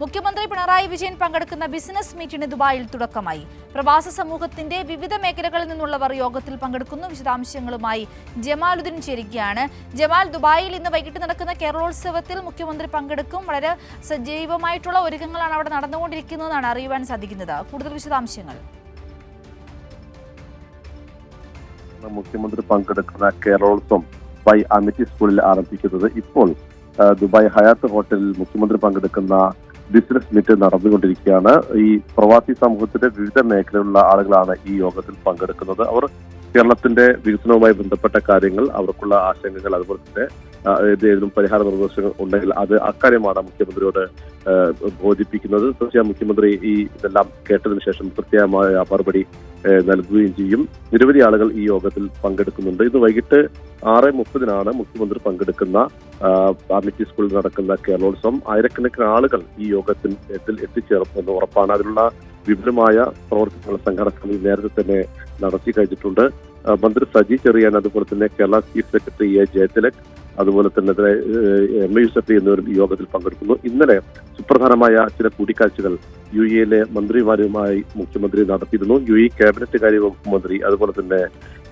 മുഖ്യമന്ത്രി പിണറായി വിജയൻ പങ്കെടുക്കുന്ന ബിസിനസ് മീറ്റിന് ദുബായിൽ തുടക്കമായി. പ്രവാസ സമൂഹത്തിന്റെ വിവിധ മേഖലകളിൽ നിന്നുള്ളവർ യോഗത്തിൽ പങ്കെടുക്കുന്നു. വിശദാംശങ്ങളുമായി ജമാലുദ്ദീൻ ചേരുകയാണ്. ജമാൽ ദുബായിൽ ഇന്ന് വൈകിട്ട് നടക്കുന്ന കേരളോത്സവത്തിൽ മുഖ്യമന്ത്രി പങ്കെടുക്കും. വളരെ സജീവമായിട്ടുള്ള ഒരുക്കങ്ങളാണ് അവിടെ നടന്നുകൊണ്ടിരിക്കുന്നതെന്നാണ് അറിയുവാൻ സാധിക്കുന്നത്. കൂടുതൽ വിശദാംശങ്ങൾ. മുഖ്യമന്ത്രി പങ്കെടുക്കുന്ന കേരളോത്സവം ബൈ അമിറ്റി സ്കൂളിൽ ആരംഭിക്കുന്നത് ഇപ്പോൾ ദുബായ് ഹയാത്ത് ഹോട്ടലിൽ മുഖ്യമന്ത്രി പങ്കെടുക്കുന്ന ബിസിനസ് മീറ്റ് നടന്നുകൊണ്ടിരിക്കുകയാണ്. ഈ പ്രവാസി സമൂഹത്തിന്റെ വിവിധ മേഖലയിലുള്ള ആളുകളാണ് ഈ യോഗത്തിൽ പങ്കെടുക്കുന്നത്. അവർ കേരളത്തിന്റെ വികസനവുമായി ബന്ധപ്പെട്ട കാര്യങ്ങൾ അവർക്കുള്ള ആശങ്കകൾ അതുപോലെ തന്നെ ഏതെങ്കിലും പരിഹാര നിർദ്ദേശങ്ങൾ ഉണ്ടെങ്കിൽ അത് അക്കാര്യമാണ് മുഖ്യമന്ത്രിയോട് ബോധിപ്പിക്കുന്നത്. തീർച്ചയായും മുഖ്യമന്ത്രി ഈ ഇതെല്ലാം കേട്ടതിനു ശേഷം കൃത്യമായ മറുപടി നൽകുകയും ചെയ്യും. നിരവധി ആളുകൾ ഈ യോഗത്തിൽ പങ്കെടുക്കുന്നുണ്ട്. ഇന്ന് വൈകിട്ട് ആറ് മുപ്പതിനാണ് മുഖ്യമന്ത്രി പങ്കെടുക്കുന്ന ആർമിറ്റി സ്കൂളിൽ നടക്കുന്ന കേരളോത്സവം. ആയിരക്കണക്കിന് ആളുകൾ ഈ യോഗത്തിൽ എന്ന് ഉറപ്പാണ്. അതിനുള്ള വിപുലമായ പ്രവർത്തനങ്ങൾ സംഘടന സമിതി നേരത്തെ തന്നെ നടത്തി കഴിഞ്ഞിട്ടുണ്ട്. മന്ത്രി സജി ചെറിയാൻ അതുപോലെ തന്നെ Kerala chief secretary A Jayathilak അതുപോലെ തന്നെ എം എ യൂസഫി എന്നിവരും ഈ യോഗത്തിൽ പങ്കെടുക്കുന്നു. ഇന്നലെ സുപ്രധാനമായ ചില കൂടിക്കാഴ്ചകൾ യു എയിലെ മന്ത്രിമാരുമായി മുഖ്യമന്ത്രി നടത്തിയിരുന്നു. യു എ ക്യാബിനറ്റ് കാര്യ വകുപ്പ് മന്ത്രി അതുപോലെ തന്നെ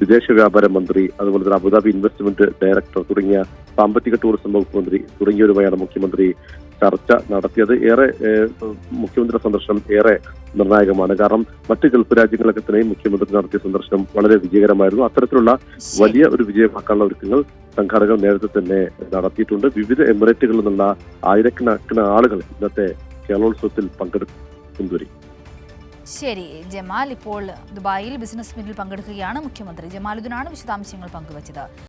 വിദേശ വ്യാപാര മന്ത്രി അതുപോലെ തന്നെ അബുദാബി ഇൻവെസ്റ്റ്മെന്റ് ഡയറക്ടർ തുടങ്ങിയ സാമ്പത്തിക ടൂറിസം വകുപ്പ് മന്ത്രി തുടങ്ങിയവരുമായാണ് മുഖ്യമന്ത്രി ചർച്ച നടത്തിയത്. ഏറെ മുഖ്യമന്ത്രി മുഖ്യമന്ത്രിയുടെ സന്ദർശനം ഏറെ നിർണായകമാണ്. കാരണം മറ്റ് ഗൾഫ് രാജ്യങ്ങളൊക്കെ തന്നെയും മുഖ്യമന്ത്രി നടത്തിയ സന്ദർശനം വളരെ വിജയകരമായിരുന്നു. അത്തരത്തിലുള്ള വലിയ ഒരു വിജയമാക്കാനുള്ള ഒരുക്കങ്ങൾ സംഘാടകർ നേരത്തെ തന്നെ നടത്തിയിട്ടുണ്ട്. വിവിധ എമിറേറ്റുകളിൽ നിന്നുള്ള ആയിരക്കണക്കിന് ആളുകൾ ഇന്നത്തെ കേരളോത്സവത്തിൽ പങ്കെടുക്കും ശരി ജമാൽ ഇപ്പോൾ ദുബായിൽ ബിസിനസ് മീറ്റിൽ പങ്കെടുക്കുകയാണ് മുഖ്യമന്ത്രി. ജമാലുദ്ദീനാണ് വിശദാംശങ്ങൾ പങ്കുവച്ചത്.